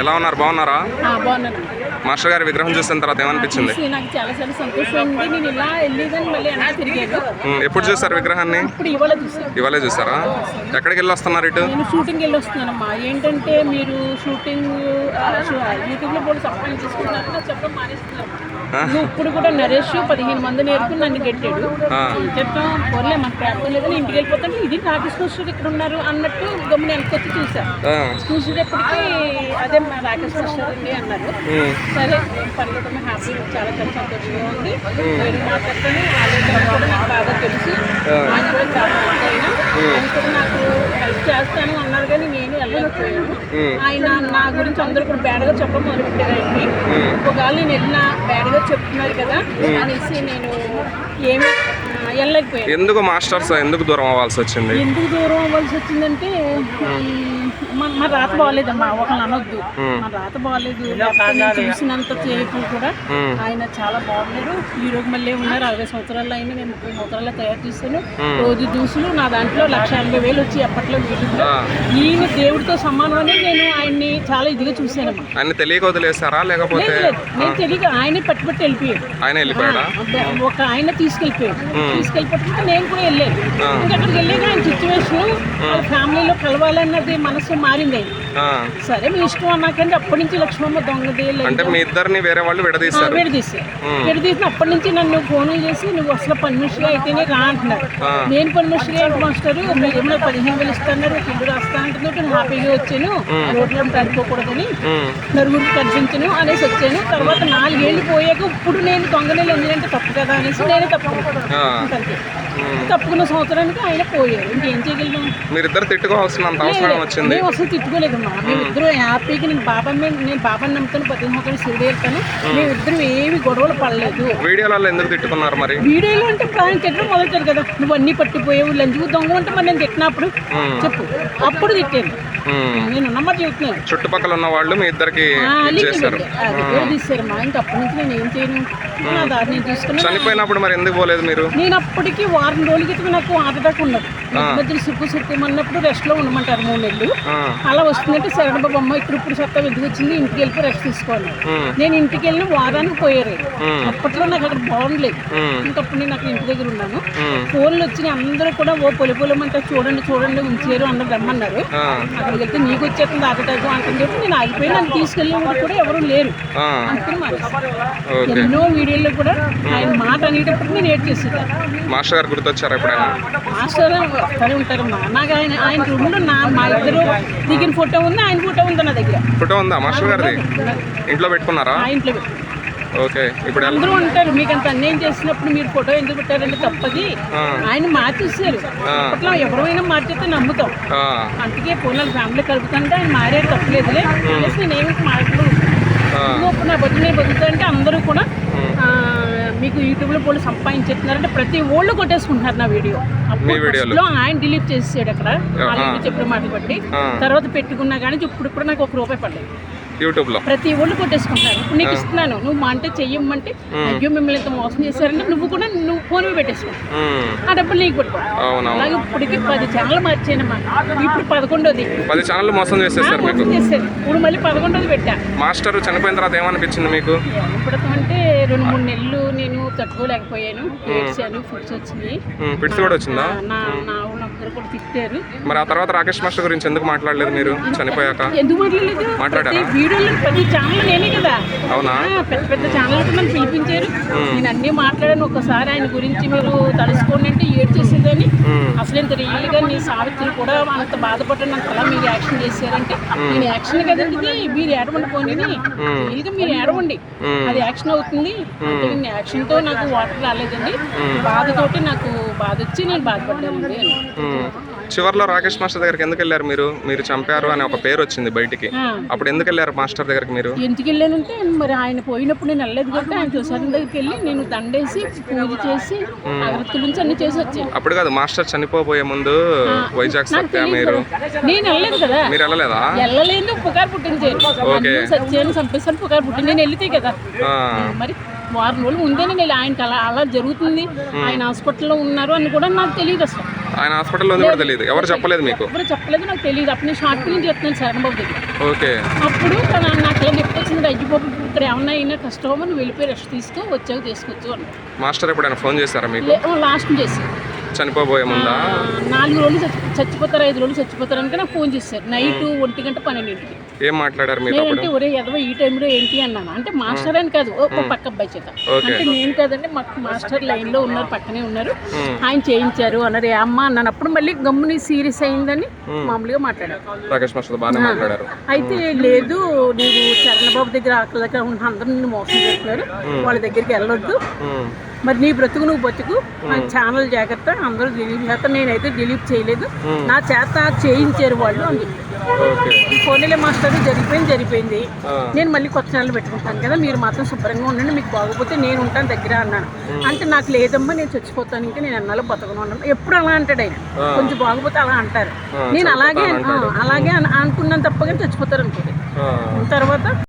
ఎలా ఉన్నారు? బాగున్నారా? మాస్టర్ గారి విగ్రహం చూసిన తర్వాత ఏమనిపించింది? చూసి నాకు చాలా చాలా సంతోషం ఉంది నేను ఇలా వెళ్ళేదని మళ్ళీ వెనక్కి తిరిగాను? ఉమ్, ఎప్పుడు చూసారు విగ్రహాన్ని? ఇవాళ చూసారా ఎక్కడికి వెళ్ళి వస్తున్నారు ఇటు? నేను షూటింగ్ వెళ్ళి వస్తున్నానమ్మా ఏంటంటే మీరు షూటింగ్ యూట్యూబ్లో కూడా చెప్పడం మానేస్తున్నారు ఇప్పుడు కూడా నరేష్ పదిహేను మంది నేర్పుకుని నన్ను గెట్టాడు. చెప్తాం పోలే మన ప్రాబ్లం లేదని ఇంటికి వెళ్ళిపోతాంటే ఇది రాకేష్ మాస్టర్ ఇక్కడ ఉన్నారు అన్నట్టు గమ్మున వెనకొచ్చి చూసా. చూసేటప్పటికి అదే మా రాకేష్ అండి అన్నారు. సరే పర్లేదు హ్యాపీ చాలా చాలా సంతోషంగా ఉంది. నేను మాట్లాడుతాను కూడా నాకు బాగా తెలుసు. ఆయన చాలా ఆయన కూడా నాకు హెల్ప్ చేస్తాను అన్నారు కానీ నేను వెళ్ళలేకపోయాను. ఆయన నా గురించి అందరూ కూడా బ్యాడ్గా చెప్పడం ఒకవేళ నేను వెళ్ళినా బ్యాడ్గా చెప్తున్నారు కదా అనేసి నేను ఏమి ఆ, వెళ్ళలేకపోయాను ఎందుకు మాస్టర్స్ ఎందుకు దూరం అవ్వాల్సి వచ్చింది? ఎందుకు దూరం అవ్వాల్సి వచ్చిందంటే మన రాత బాగాలేదమ్మా ఒకళ్ళు అనొద్దు. మన రాత బాగాలేదు చూసినంత సేపు కూడా ఆయన చాలా బాగున్నారు. హీరోకి మళ్ళీ ఉన్నారు. అరవై సంవత్సరాలు అయినా నేను ముప్పై సంవత్సరాలు తయారు చేశాను. రోజు దూసులు నా దాంట్లో లక్ష ఎనభై వేలు వచ్చి అప్పట్లో వీటిలో ఆ, ఈయన దేవుడితో సమానమని నేను ఆయన్ని చాలా ఇదిగా చూశానమ్మా. ఆయన తెలియక వదిలేసారా లేకపోతే నేను తెలియక ఆయనే పట్టుబట్టి వెళ్ళిపోయాడు. ఆయన వెళ్ళిపోయాడా? ఒక ఆయన తీసుకెళ్ళిపోయాడు. తీసుకెళ్ళిపోతుంటే నేను కూడా వెళ్ళాను. ఇంకా అక్కడికి వెళ్ళాక ఆయన సిచ్యువేషన్ ఫ్యామిలీలో కలవాలన్నది మనసు మారింది. సరే మీ ఇష్టం అన్నాకంటే? అప్పటి నుంచి లక్ష్మమ్మ దొంగది అంటే మీ ఇద్దరిని వేరే వాళ్ళు విడదీశారు. విడదీశారు. విడదీసిన అప్పటి నుంచి నన్ను ఫోన్లు చేసి నువ్వు అసలు పని మనిషిగా అయితేనే రా అంటున్నారు. నేను పని మనిషిగా ఏంటి మాస్టర్? మీరు ఏమైనా పదిహేను వేలు ఇస్తున్నారు ఇల్లు రాస్తా అంటున్నట్టు నేను హ్యాపీగా వచ్చాను. రోడ్లో పడిపోకూడదని ఉమ్, నలుగురికి కనిపించను అనేసి వచ్చాను. తర్వాత నాలుగేళ్ళు పోయాక ఇప్పుడు నేను దొంగనేలు ఎందుకంటే తప్పు కదా అనేసి నేనే అంతే. తప్పుకున్న సంవత్సరానికి ఆయన పోయారు. ఇంకేం చేయగలను మీరిద్దరు తిట్టుకోవాల్సినంత అవసరం వచ్చింది. అసలు మేమిద్దరం హ్యాపీగా నేను బాబా మీద నేను బాబాని నమ్ముతాను పద్దెనిమిది సంవత్సరాలు సిరిడి వెళ్తాను. మేమిద్దరం ఏమి గొడవలు పడలేదు. వీడియోలలో ఎందుకు తిట్టుకున్నారు మరి? వీడియోలో అంటే ఆయన తిట్టడం మొదలెట్టారు కదా. నువ్వు అన్నీ పట్టిపోయావు లంచుకు దొంగ అంటే మరి నేను తిట్టినప్పుడు? చెప్పు. అప్పుడు తిట్టాను. నేను ఉన్నమాట చెబుతున్నాను చుట్టుపక్కల ఉన్న వాళ్ళు మీ ఇద్దరికి తీసారమ్మా ఇంకా అప్పటి నుంచి నేను ఏం చేయను? నా దారి నేను చూసుకున్నా చనిపోయినప్పుడు మరి ఎందుకు పోలేదు మీరు? నేను అప్పటికి వారం రోజుల క్రితం నాకు అటాక్ ఉన్నది. మధ్యలో సుక్కు సుక్కుమన్నప్పుడు రెస్ట్లో ఉండమంటారు మూడు నెలలు. అలా వస్తుందంటే శరణ బాబు అమ్మ ఇప్పుడు ఇప్పుడు సత్తా ఎందుకు వచ్చింది? ఇంటికి వెళ్ళి రెస్ట్ తీసుకోవాలి. నేను ఇంటికి వెళ్ళి వారానికి పోయారు. అప్పట్లో నాకు అక్కడ బాగుండలేదు ఇంకప్పుడు నేను అక్కడ ఇంటి దగ్గర ఉన్నాను. ఫోన్లు వచ్చినాయి అందరూ కూడా ఓ పొలి పొలమంటే చూడండి చూడండి ఉంచారు అన్న రమ్మన్నారు. అక్కడికి వెళ్తే నీకు వచ్చేస్తుంది ఆటటాకు అంటుంది చెప్పి నేను ఆగిపోయి నన్ను తీసుకెళ్ళిన వాడు కూడా ఎవరు లేరు. అందుకని. ఓకే. ఎన్నో వీడియోల్లో కూడా ఆయన మాట అనేటప్పుడు నేను ఏడ్ చేసేదాన్ని. మాస్టర్ గారు గుర్తొచ్చారా ఎప్పుడైనా? మాస్టర్ వస్తూనే ఉంటారు. నాకు ఆయన ఆయన రూమ్లో నా మా ఇద్దరు దిగిన ఫోటో ఉంది ఆయన ఫోటో ఉంది నా దగ్గర? ఫోటో ఉందా? మాస్టర్ గారిది? ఇంట్లో పెట్టుకున్నారా? ఇంట్లో ఓకే ఇప్పుడు అందరూ అంటారు మీకు అంత అన్యాయం చేసినప్పుడు మీరు ఫోటో ఎందుకు పెట్టారంటే తప్పది. ఆయన మార్చేసారు అప్పట్లో ఎవరైనా మార్చేస్తే నమ్ముతాం. అందుకే పూల ఫ్యామిలీ కలుపుతుంటే ఆయన మారేది తప్పలేదులే. అనేసి నేనేమి మాట్లాడు ఇప్పుడు నా బతుకు నేను బతుకుతుంటే అందరూ కూడా మీకు యూట్యూబ్లో పోలు సంపాదించేస్తున్నారంటే ప్రతి ఓళ్ళు కొట్టేసుకుంటున్నారు నా వీడియో. అప్పుడు ఆయన డిలీట్ చేసాడు అక్కడ. చెప్పిన మాట బట్టి. తర్వాత పెట్టుకున్నా కానీ ఇప్పుడు ఇప్పుడు నాకు ఒక రూపాయి పడలేదు. యూట్యూబ్లో. ప్రతి ఒళ్ళు కొట్టేసుకుంటున్నారు. ఇప్పుడు నీకు ఇస్తున్నాను. నువ్వు మా అంటే చెయ్యమంటే అయ్యో మిమ్మల్ని ఇంత మోసం చేశారంటే నువ్వు కూడా నువ్వు ఫోన్ పెట్టేసుకో. ఆ డబ్బులు నీకు పట్టుకో. అలాగే ఇప్పటికి పది ఛానల్ మార్చానమ్మా ఇప్పుడు పదకొండోది. పది ఛానళ్ళు మోసం చేసేసారు మీకు? ఇప్పుడు మళ్ళీ పదకొండోది పెట్టా. మాస్టర్ చనిపోయిన తర్వాత ఏమనిపించింది మీకు? అంటే రెండు మూడు నెలలు నేను తట్టుకోలేకపోయాను. ఏడ్చాను ఫుడ్స్ ఉమ్, పిడిసి కూడా వచ్చిందా? నా నా వాళ్ళందరూ కూడా తిట్టారు. మరి ఆ తర్వాత రాకేష్ మాస్టర్ గురించి ఎందుకు మాట్లాడలేదు మీరు? చనిపోయాక? ఎందుకు మాట్లాడలేదు? మాట్లాడారా? వీడియోలో ప్రతి ఛానల్ నేనే కదా. అవునా? పెద్ద పెద్ద ఛానల్ నన్ను పిలిపించారు. నేను అన్నీ మాట్లాడాను. ఒకసారి ఆయన గురించి మీరు తలుసుకోండి అంటే ఏడ్ చేసేదని అసలు ఇంత రియల్గా నీ సావిత్రి కూడా అంత బాధపడినంత అలా మీరు యాక్షన్ చేశారంటే నేను యాక్షన్ కదండి ఇది మీరు ఏడవండి పోనీ. రియల్గా మీరు ఏడవండి. అది యాక్షన్ అవుతుంది. అంటే నేను యాక్షన్తో నాకు వాటర్ రాలేదండి. బాధతోటి నాకు బాధ వచ్చి నేను బాధపడ్డానండి. చివర్లో రాకేష్ మాస్టర్ దగ్గరికి ఎందుకు వెళ్ళారు మీరు? మీరు చంపారు అనే ఒక పేరు వచ్చింది బయటికి. అప్పుడు ఎందుకు వెళ్ళారు మాస్టర్ దగ్గరికి మీరు? ఎందుకు వెళ్ళానంటే మరి ఆయన పోయినప్పుడు నేను వెళ్ళలేదు కాబట్టి ఆయన చూసారి దగ్గరికి వెళ్ళి నేను దండేసి పూజ చేసి అగరత్తుల నుంచి అన్ని చేసి వచ్చాను అప్పుడు కాదు మాస్టర్ చనిపోబోయే ముందు వైజాగ్ సత్య మీరు. నేను వెళ్ళలేదు కదా. మీరు వెళ్ళలేదా? వెళ్ళలేదు పుకారు పుట్టింది. ఓకే. సత్యాన్ని చంపేసాను పుకారు పుట్టింది. నేను వెళ్తే కదా. మరి వారం రోజులు ముందే నేను ఆయనకి అలా అలా జరుగుతుంది. ఆయన హాస్పిటల్లో ఉన్నారు అని కూడా నాకు తెలియదు అసలు. ఆయన హాస్పిటల్లో ఉంది కూడా తెలియదు ఎవరు చెప్పలేదు మీకు? ఎవరు చెప్పలేదు నాకు తెలియదు అప్పుడు నేను షార్ట్ ఫిలిం చెప్తున్నాను శరణ్ బాబు దగ్గర. ఓకే. అప్పుడు నాకు ఇలా చెప్పి వచ్చింది. అయ్యబాబు ఇక్కడ ఏమన్నా అయినా కష్టమో నువ్వు వెళ్ళిపోయి రెస్ట్ తీసుకో వచ్చాక తీసుకొచ్చు అన్నాడు. మాస్టర్ ఎప్పుడైనా ఫోన్ చేశారా మీకు? లాస్ట్ చేసి చనిపోబోయే ముందా? నాలుగు రోజులు చచ్చి- చచ్చిపోతారు ఐదు రోజులు చచ్చిపోతారు అనుక నాకు ఫోన్ చేశారు. నైట్ ఒంటి గంట పన్నెండింటికి. ఏం మాట్లాడారు అప్పుడు నేనంటే ఒరే ఎదవ ఈ టైంలో ఏంటి? అన్నాను. అంటే మాస్టర్ అని కాదు ఓ పక్క అబ్బాయి చేత. అంటే నేను కాదండి మాకు మాస్టర్ లైన్లో ఉన్నారు పక్కనే ఉన్నారు. ఆయన చేయించారు అన్నారు. ఏ అమ్మ అన్నాను. అప్పుడు మళ్ళీ గమ్ముని సీరియస్ అయిందని మామూలుగా మాట్లాడారు. అయితే లేదు నీవు చరణబాబు దగ్గర ఆకలి దగ్గర ఉన్న అందరూ నిన్ను మోసం చేస్తున్నారు. వాళ్ళ దగ్గరికి వెళ్ళొద్దు. మరి నీ బ్రతుకు నువ్వు బతుకు. నా ఛానల్ జాగ్రత్త అందరూ డిలీట్ చేస్తారు నేనైతే డిలీట్ చేయలేదు. నా చేత చేయించారు వాళ్ళు అని ఈ ఫోన్లే మాస్టర్ జరిగిపోయింది జరిగిపోయింది. నేను మళ్ళీ కొత్త ఛానల్ పెట్టుకుంటాను కదా మీరు మాత్రం శుభ్రంగా ఉండండి మీకు బాగోపోతే నేను ఉంటాను దగ్గర అన్నాను. అంటే నాకు లేదమ్మా నేను చచ్చిపోతాను ఇంకా నేను అన్నాలో బతకను అన్నాను. ఎప్పుడు అలా అంటాడు ఆయన. కొంచెం బాగోపోతే అలా అంటారు. నేను అలాగే అలాగే అన- అనుకున్నాను తప్ప కానీ చచ్చిపోతారు అనుకోండి. తర్వాత